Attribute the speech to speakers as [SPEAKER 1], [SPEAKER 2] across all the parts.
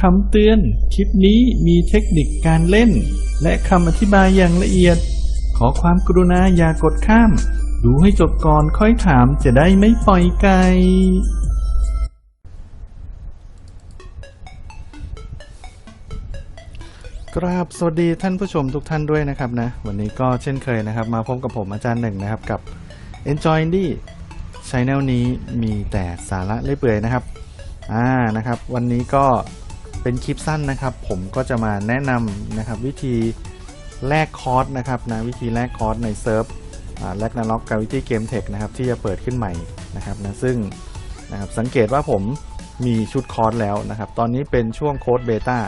[SPEAKER 1] คำเตือน คลิปนี้มีเทคนิคการเล่น และคำอธิบายอย่างละเอียด ขอความกรุณาอย่ากดข้าม ดูให้จบก่อนค่อยถามจะได้ไม่ปล่อยไกลกราบสวัสดีท่านผู้ชมทุกท่านด้วยนะครับนะ วันนี้ก็เช่นเคยนะครับ มาพบกับผมอาจารย์หนึ่งนะครับ กับ Enjoy Indie Channel นี้มีแต่สาระเลื่อยเปื่อยนะครับ อ่านะครับ วันนี้ก็ เป็นคลิปสั้นนะครับ ผมก็จะมาแนะนำนะครับวิธีแลกคอร์สนะครับนะวิธีแลกคอร์สในเซิร์ฟแลกนาล็อกกาวิตี้เกมเทคนะครับที่จะเปิดขึ้นใหม่นะครับนะซึ่งนะครับสังเกตว่าผมมีชุดคอร์สแล้วนะครับ ตอนนี้เป็นช่วงโค้ดเบต้า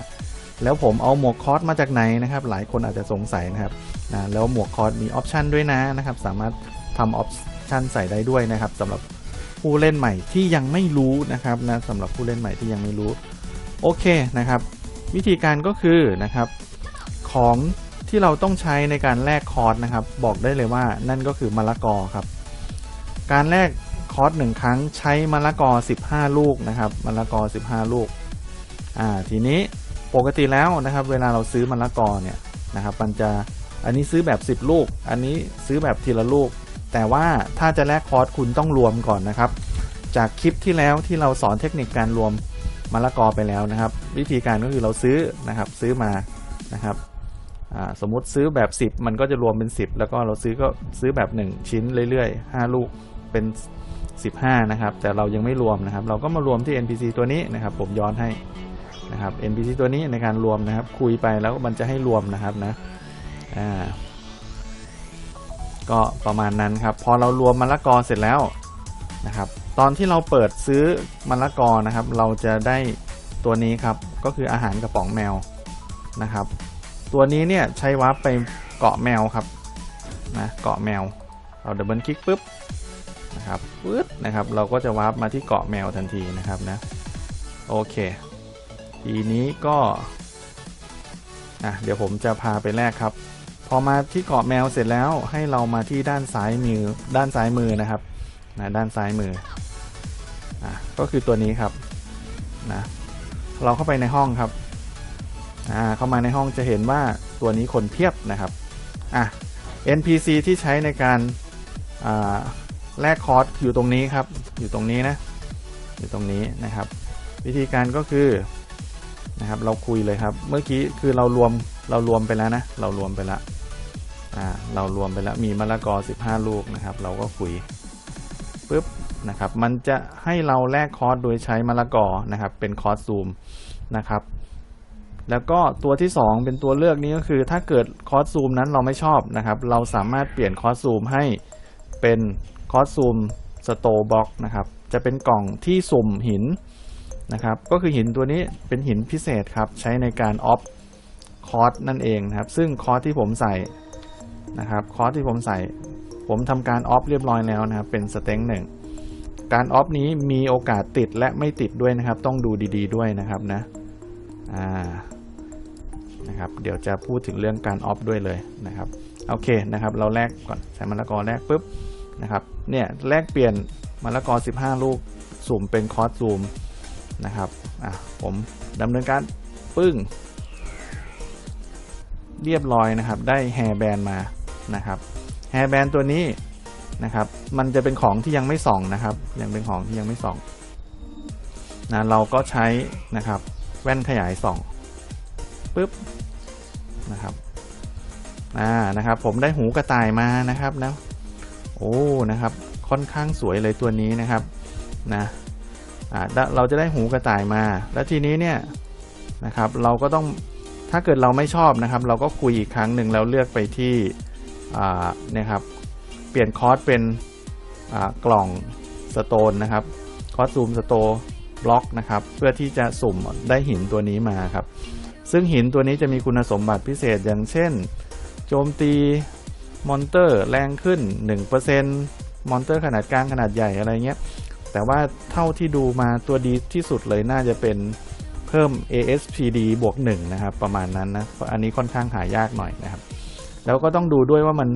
[SPEAKER 1] แล้วผมเอาหมวกคอร์สมาจากไหนนะครับ หลายคนอาจจะสงสัยนะครับนะแล้วหมวกคอร์สมีออปชันด้วยนะนะครับ สามารถทำออปชันใส่ได้ด้วยนะครับสำหรับผู้เล่นใหม่ที่ยังไม่รู้นะครับนะสำหรับผู้เล่นใหม่ที่ยังไม่รู้ โอเคนะครับ วิธีการก็คือนะครับของที่เราต้องใช้ในการแลกคอร์สนะครับ บอกได้เลยว่านั่นก็คือมะละกอครับ การแลกคอร์สหนึ่งครั้งใช้มะละกอ 15 ลูกนะครับมะละกอ 15 ลูกอ่าทีนี้ปกติแล้วนะครับ เวลาเราซื้อมะละกอเนี่ยนะครับ มันจะอันนี้ซื้อแบบ 10 ลูก อันนี้ซื้อแบบทีละลูก แต่ว่าถ้าจะแลกคอร์สคุณต้องรวมก่อนนะครับ จากคลิปที่แล้วที่เราสอนเทคนิคการรวม มะละกอไปแล้วนะครับ วิธีการก็คือเราซื้อนะครับซื้อมานะครับสมมุติซื้อแบบ 10 มันก็จะรวมเป็น 10 แล้วก็เราซื้อก็ซื้อแบบ 1 ชิ้นเรื่อยๆ 5 ลูกเป็น 15 นะครับ แต่เรายังไม่รวมนะครับ เราก็มารวมที่ NPC ตัวนี้นะครับ ผมย้อนให้นะครับ NPC ตัวนี้ในการรวมนะครับ คุยไปแล้วมันจะให้รวมนะครับนะก็ประมาณนั้นครับ พอเรารวมมะละกอเสร็จแล้วนะครับ ตอนที่เราเปิดซื้อมะละกอนะครับ เราจะได้ตัวนี้ครับก็คืออาหารกระป๋องแมวนะครับ ตัวนี้เนี่ยใช้วาร์ปไปเกาะแมวครับนะเกาะแมวเราดับเบิลคลิกปุ๊บนะครับปึ๊ดนะครับ เราก็จะวาร์ปมาที่เกาะแมวทันทีนะครับนะโอเค ทีนี้ก็อะเดี๋ยวผมจะพาไปแรกครับ พอมาที่เกาะแมวเสร็จแล้วให้เรามาที่ด้านซ้ายมือด้านซ้ายมือนะครับนะด้านซ้ายมือ อะก็คือตัวนี้ครับนะเราเข้าไปในห้องครับอ่าเข้ามาในห้องจะเห็นว่าตัวนี้คนเพียบนะครับอะ NPC ที่ใช้ในการอ่าแลกคอร์สอยู่ตรงนี้ครับ อยู่ตรงนี้นะ อยู่ตรงนี้นะครับ วิธีการก็คือนะครับเราคุยเลยครับ เมื่อกี้คือเรารวมเรารวมไปแล้วนะ เรารวมไปแล้วอ่าเรารวมไปแล้วมีมะละกอ 15 ลูกนะครับ เราก็คุยปุ๊บ นะครับ มันจะให้เราแลกคอร์สโดยใช้มะละกอนะครับ เป็นคอร์สซูมนะครับ แล้วก็ตัวที่ 2 เป็นตัวเลือกนี้ก็คือ ถ้าเกิดคอร์สซูมนั้นเราไม่ชอบนะครับ เราสามารถเปลี่ยนคอร์สซูมให้เป็นคอร์สซูมสโตบ็อกนะครับ จะเป็นกล่องที่สุ่มหินนะครับ ก็คือหินตัวนี้เป็นหินพิเศษครับ ใช้ในการออฟคอร์สนั่นเองนะครับ ซึ่งคอร์สที่ผมใส่นะครับ คอร์สที่ผมใส่ผมทำการออฟเรียบร้อยแล้วนะครับ เป็นสเต็งหนึ่ง การออฟนี้มีโอกาสติดและไม่ติดด้วยนะครับ ต้องดูดีๆด้วยนะครับนะอ่านะครับเดี๋ยวจะพูดถึงเรื่องการออฟด้วยเลยนะครับโอเคนะครับ เราแลกก่อนใส่มะละกอแลกปุ๊บนะครับเนี่ยแลกเปลี่ยนมะละกอ 15 ลูกสุ่มเป็นคอร์สซูมนะครับอะผมดำเนินการปึ้ง เรียบร้อยนะครับ ได้แฮร์แบนมานะครับแฮร์แบนตัวนี้ นะครับ มันจะเป็นของที่ยังไม่ส่องนะครับ ยังเป็นของที่ยังไม่ส่องนะเราก็ใช้นะครับแว่นขยายส่องปุ๊บนะครับอ่านะครับ ผมได้หูกระต่ายมานะครับนะโอ้นะครับ ค่อนข้างสวยเลยตัวนี้นะครับนะอ่าเราจะได้หูกระต่ายมา แล้วทีนี้เนี่ยนะครับ เราก็ต้องถ้าเกิดเราไม่ชอบนะครับ เราก็คุยอีกครั้งหนึ่งแล้วเลือกไปที่เนี่ยครับ เปลี่ยนคอร์สเป็นกล่องสโตนนะครับคอร์สซูมสโตบล็อกนะครับ เพื่อที่จะสุ่มได้หินตัวนี้มาครับ ซึ่งหินตัวนี้จะมีคุณสมบัติพิเศษอย่างเช่น โจมตีมอนเตอร์แรงขึ้น 1%มอนเตอร์ขนาดกลางขนาดใหญ่อะไรเงี้ย แต่ว่าเท่าที่ดูมาตัวดีที่สุดเลยน่าจะเป็นเพิ่ม ASPD บวก1นะครับ ประมาณนั้นนะ อันนี้ค่อนข้างหายากหน่อยนะครับ แล้วก็ต้องดูด้วยว่ามัน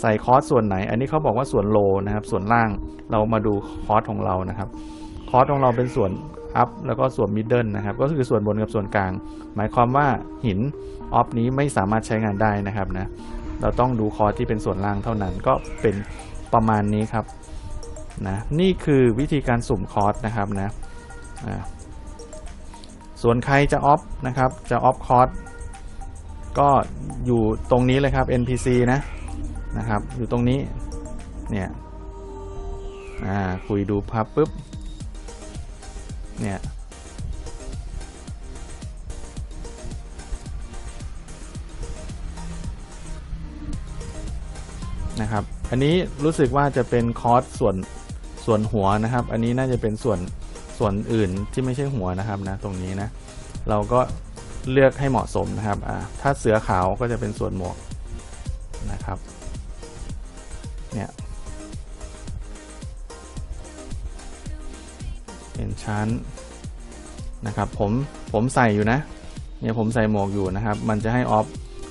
[SPEAKER 1] ใส่คอร์สส่วนไหน อันนี้เขาบอกว่าส่วนโลนะครับ ส่วนล่างเรามาดูคอร์สของเรานะครับ คอร์สของเราเป็นส่วนอัพแล้วก็ส่วนมิดเดิลนะครับ ก็คือส่วนบนกับส่วนกลาง หมายความว่าหินออฟนี้ไม่สามารถใช้งานได้นะครับนะ เราต้องดูคอร์สที่เป็นส่วนล่างเท่านั้น ก็เป็นประมาณนี้ครับนะนี่คือวิธีการสุ่มคอร์สนะครับนะส่วนใครจะออฟนะครับ จะออฟคอร์สก็อยู่ตรงนี้เลยครับ NPC นะ นะครับ อยู่ตรงนี้ เนี่ย อ่า คุยดูพับปุ๊บ เนี่ย นะครับ อันนี้รู้สึกว่าจะเป็นคอร์สส่วนส่วนหัวนะครับ อันนี้น่าจะเป็นส่วนส่วนอื่นที่ไม่ใช่หัวนะครับนะ ตรงนี้นะ เราก็เลือกให้เหมาะสมนะครับ ถ้าเสือขาวก็จะเป็นส่วนหมวกนะครับ เนี่ย เป็นชั้นนะครับ ผมผมใส่อยู่นะ เนี่ยผมใส่หมวกอยู่นะครับ มันจะให้ออฟ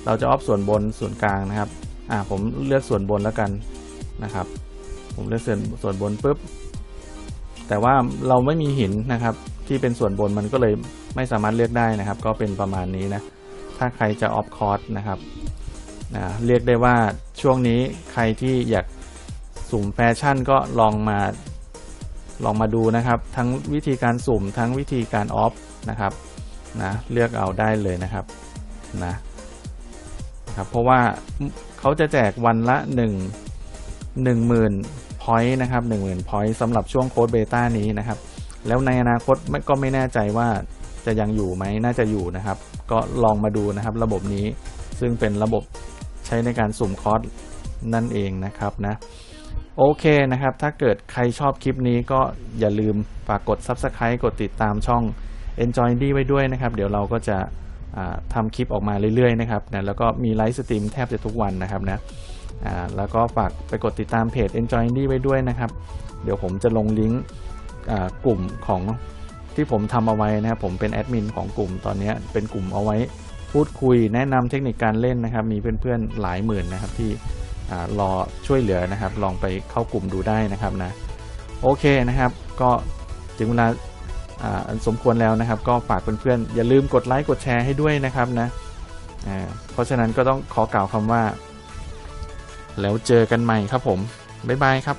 [SPEAKER 1] เราจะออฟส่วนบนส่วนกลางนะครับ อ่าผมเลือกส่วนบนแล้วกันนะครับ ผมเลือกส่วนส่วนบนปุ๊บ แต่ว่าเราไม่มีหินนะครับ ที่เป็นส่วนบนมันก็เลยไม่สามารถเลือกได้นะครับ ก็เป็นประมาณนี้นะ ถ้าใครจะออฟคอร์สนะครับนะเรียกได้ว่า ช่วงนี้ใครที่อยากสุ่มแฟชั่นก็ลองมาลองมาดูนะครับ ทั้งวิธีการสุ่มทั้งวิธีการออฟนะครับนะเลือกเอาได้เลยนะครับนะนะครับ เพราะว่าเขาจะแจกวันละ 1 1 0,000 point นะครับ10,000 point สำหรับช่วงโค้ดเบต้านี้นะครับ แล้วในอนาคตไม่ก็ไม่แน่ใจว่าจะยังอยู่ไหมน่าจะอยู่นะครับ ก็ลองมาดูนะครับ ระบบนี้ซึ่งเป็นระบบ ใช้ในการสุ่มคอร์สนั่นเองนะครับนะโอเคนะครับ ถ้าเกิดใครชอบคลิปนี้ก็อย่าลืมฝากกด Subscribe กดติดตามช่อง EnjoyD ไว้ด้วยนะครับ เดี๋ยวเราก็จะทำคลิปออกมาเรื่อยๆนะครับนะแล้วก็มีไลฟ์สตรีมแทบจะทุกวันนะครับนะแล้วก็ฝากไปกดติดตามเพจ Enjoy Indie ไว้ด้วยนะครับ เดี๋ยวผมจะลงลิงก์กลุ่มของที่ผมทำเอาไว้นะครับ ผมเป็นแอดมินของกลุ่มตอนนี้เป็นกลุ่มเอาไว้ พูดคุยแนะนำเทคนิคการเล่นนะครับ มีเพื่อนๆหลายหมื่นนะครับที่รอช่วยเหลือนะครับ ลองไปเข้ากลุ่มดูได้นะครับนะโอเคนะครับ ก็ถึงเวลาอันสมควรแล้วนะครับ ก็ฝากเพื่อนๆอย่าลืมกดไลค์กดแชร์ให้ด้วยนะครับนะเพราะฉะนั้นก็ต้องขอกล่าวคำว่า แล้วเจอกันใหม่ครับผม บ๊ายบายครับ